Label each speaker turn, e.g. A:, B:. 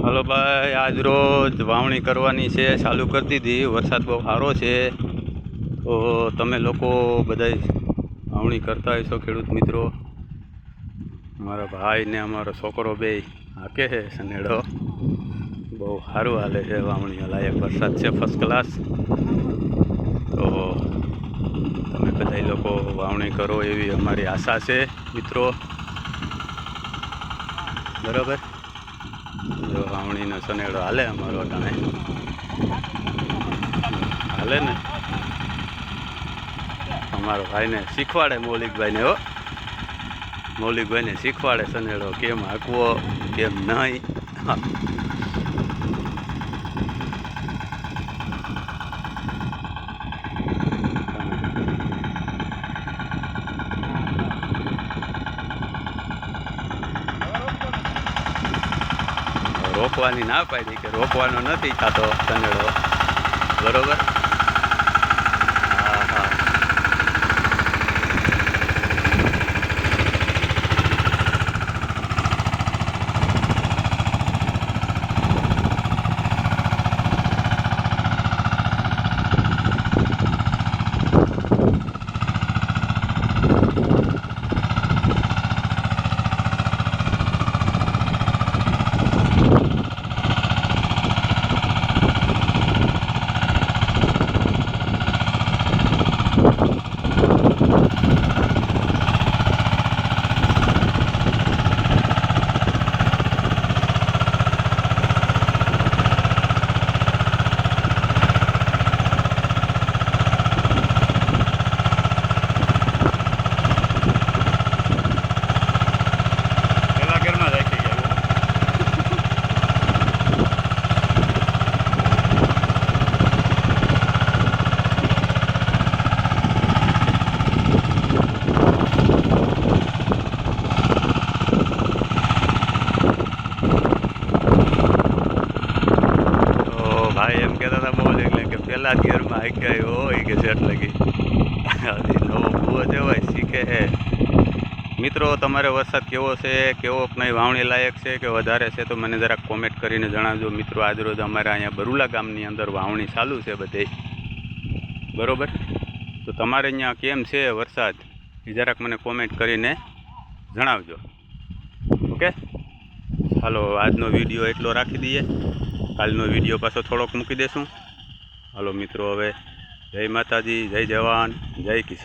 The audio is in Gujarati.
A: હલો ભાઈ, આજ રોજ વાવણી કરવાની છે, ચાલુ કરી દીધી, વરસાદ બહુ સારો છે. તો તમે લોકો બધા વાવણી કરતા હશો, ખેડૂત મિત્રો? મારા ભાઈ ને અમારો છોકરો બે હાકે છે સનેડો બહુ સારું હાલે છે વાવણી લાયક વરસાદ છે ફર્સ્ટ ક્લાસ તો તમે બધા લોકો વાવણી કરો એવી અમારી આશા છે, મિત્રો. બરાબર? જો વાવણીનો સનેડો હાલે અમારો ટાણે હાલે ને? અમારો ભાઈને શીખવાડે મૌલિકભાઈને હો. મૌલિકભાઈને શીખવાડે સનેડો કેમ હાંકવો, કેમ નહીં. રોકવાની ના પાડી કે રોકવાનો નથી થતો સનેડો બરોબર હા હા પેલા ઘરમાં રાખી ગયા તો ભાઈ એમ કહેતા હતા બોલ એટલે કે પહેલા ગિયરમાં હાંક્યા હોય કે સેટ લગી. નવો ભૂવો જવાય, શીખે હે. મિત્રો, તમારે વરસાદ કેવો છે, કેવો નહીં વાવણી લાયક છે કે વધારે છે, તો મને જરાક કોમેન્ટ કરીને જણાવજો. મિત્રો, આજરોજ અમારે અહીંયા બરુલા ગામની અંદર વાવણી ચાલુ છે બધે. બરાબર? તો તમારે અહીંયા કેમ છે વરસાદ? એ જરાક મને કોમેન્ટ કરીને જણાવજો. ઓકે? હાલો, આજનો વીડિયો એટલો રાખી દઈએ. કાલનો વીડિયો પાછો થોડોક મૂકી દેશું. હાલો મિત્રો હવે જય માતાજી જય જવાન જય કિસાન.